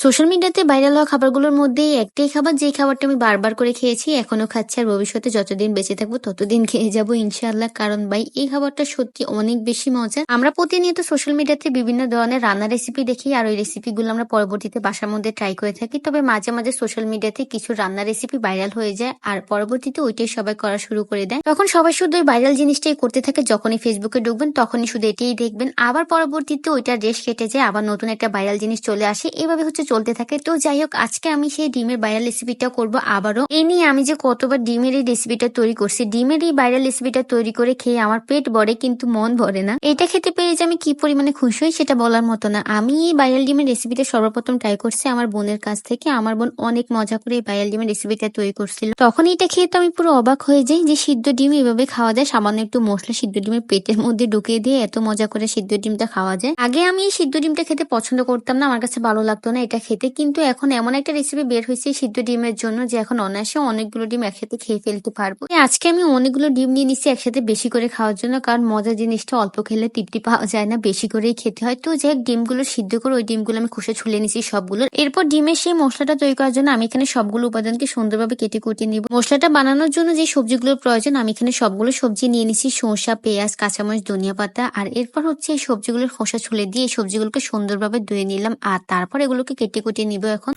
Social মিডিয়াতে viral হওয়া খাবারগুলোর মধ্যে একটাই খাবার যে খাবারটা আমি বারবার করে খেয়েছি, এখনও খাচ্ছি আর ভবিষ্যতে যতদিন বেঁচে থাকব ততদিন খেয়ে যাব ইনশাআল্লাহ। কারণ ভাই, এই খাবারটা সত্যি অনেক বেশি মজা আমরা প্রতিনিয়ত সোশ্যাল মিডিয়াতে বিভিন্ন ধরনের রান্নার রেসিপি দেখি আর ওই রেসিপিগুলো আমরা পরবর্তীতে বাসার মধ্যে ট্রাই করে থাকি। তবে মাঝে মাঝে সোশ্যাল মিডিয়াতে কিছু রান্নার রেসিপি ভাইরাল হয়ে যায় আর পরবর্তীতে ওইটাই সবাই করা শুরু করে দেয়। তখন সবাই শুধু ওই ভাইরাল জিনিসটাই করতে থাকে, যখনই ফেসবুকে ঢুকবেন তখনই শুধু এটাই দেখবেন। আবার পরবর্তীতে ওইটার রেশ কেটে যায়, আবার নতুন একটা ভাইরাল জিনিস চলে আসে। এভাবে হচ্ছে চলতে থাকে। তো যাই হোক আজকে আমি সেই ডিমের ভাইরাল রেসিপিটা করব আবারও। এই নিয়ে আমি যে কতবার ডিমের এই রেসিপিটা তৈরি করছি, ডিমের এই ভাইরাল রেসিপিটা তৈরি করে খেয়ে আমার পেট ভরে কিন্তু মন ভরে না। এটা খেতে পেরে যে আমি কি পরিমাণে খুশি হই সেটা বলার মতো না। আমি এই ভাইরাল ডিমের রেসিপিটা সর্বপ্রথম ট্রাই করছি আমার বোনের কাছ থেকে। আমার বোন অনেক মজা করে এই ভাইরাল ডিমের রেসিপিটা তৈরি করছিল। তখন এটা খেয়ে তো আমি পুরো অবাক হয়ে যাই যে সিদ্ধ ডিম এভাবে খাওয়া যায়। সামান্য একটু মশলা সিদ্ধ ডিমের পেটের মধ্যে ঢুকিয়ে দিয়ে এত মজা করে সিদ্ধ ডিমটা খাওয়া যায়। আগে আমি এই সিদ্ধ ডিমটা খেতে পছন্দ করতাম না, আমার কাছে ভালো লাগতো না। এটা খেতে, কিন্তু এখন এমন একটা রেসিপি বের হয়েছে সিদ্ধ ডিমের জন্য যে এখন অনায়াসে অনেকগুলো ডিম একসাথে খেয়ে ফেলতে পারব। আজকে আমি অনেকগুলো ডিম নিয়ে নিচ্ছি একসাথে বেশি করে খাওয়ার জন্য, কারণ মজার জিনিসটা অল্প খেলে তৃপ্তি পাওয়া যায় না, বেশি করেই খেতে হয়। তো যাই ডিমগুলো সিদ্ধ করে ওই ডিমগুলো আমি খুশে ছুলে নিচ্ছি সবগুলো। এরপর ডিমের সেই মশলাটা তৈরি করার জন্য আমি এখানে সবগুলো উপাদানকে সুন্দরভাবে কেটে কুটে নিব। মশলাটা বানানোর জন্য যে সবজিগুলোর প্রয়োজন, আমি এখানে সবগুলো সবজি নিয়ে নিচ্ছি শসা পেঁয়াজ, কাঁচামরিচ, ধনিয়া পাতা। আর এরপর হচ্ছে এই সবজিগুলোর খোসা ছুলে দিয়ে এই সবজিগুলোকে সুন্দরভাবে ধুয়ে নিলাম, আর তারপর এগুলোকে কেটে কুটে নিব এখন।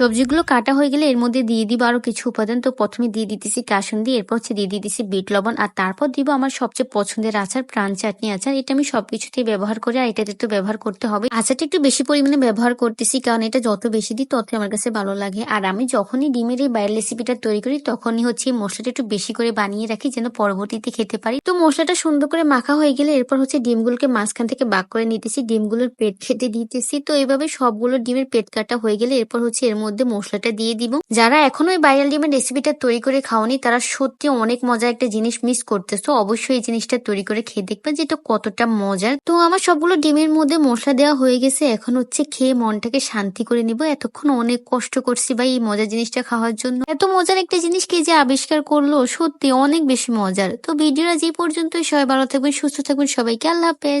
সবজিগুলো কাটা হয়ে গেলে এর মধ্যে দিয়ে দিব আরও কিছু উপাদান। তো প্রথমে দিয়ে দিতেছি কাসুন্দি এরপর হচ্ছে দিয়ে দিতেছি বিট লবণ, আর তারপর দিব আমার সবচেয়ে পছন্দের আচার প্রাণ চাটনি আচার। এটা আমি সবকিছুতেই ব্যবহার করি, আর এটাতে তো ব্যবহার করতে হবে। আচারটা একটু বেশি পরিমাণে ব্যবহার করতেছি, কারণ এটা যত বেশি দিই তত আমার কাছে ভালো লাগে। আর আমি যখনই ডিমের এই বাইরের রেসিপিটা তৈরি করি, তখনই হচ্ছে মশলাটা একটু বেশি করে বানিয়ে রাখি, যেন পরবর্তীতে খেতে পারি। তো মশলাটা সুন্দর করে মাখা হয়ে গেলে এরপর হচ্ছে ডিমগুলোকে মাঝখান থেকে বাক করে নিতেছি, ডিমগুলোর পেট খেতে দিতেছি। তো এইভাবে সবগুলো ডিমের পেট কাটা হয়ে গেলে এরপর হচ্ছে এর মধ্যে মশলাটা দিয়ে দিব। যারা এখনও ওই ভাইরাল ডিমের রেসিপিটা তৈরি করে খাওনি, তারা সত্যি অনেক মজার একটা জিনিস মিস করতেছো। অবশ্যই এই জিনিসটা তৈরি করে খেয়ে দেখবে যে এটা কতটা মজার। তো আমার সবগুলো ডিমের মধ্যে মশলা দেওয়া হয়ে গেছে। এখন হচ্ছে খেয়ে মনটাকে শান্তি করে নিব। এতক্ষণ অনেক কষ্ট করছি ভাই এই মজার জিনিসটা খাওয়ার জন্য। এত মজার একটা জিনিস কে যে আবিষ্কার করল সত্যি অনেক বেশি মজার। তো ভিডিওটা যে পর্যন্ত সবাই ভালো থাকবেন সুস্থ থাকবেন। সবাইকে আল্লাহ হাফেজ।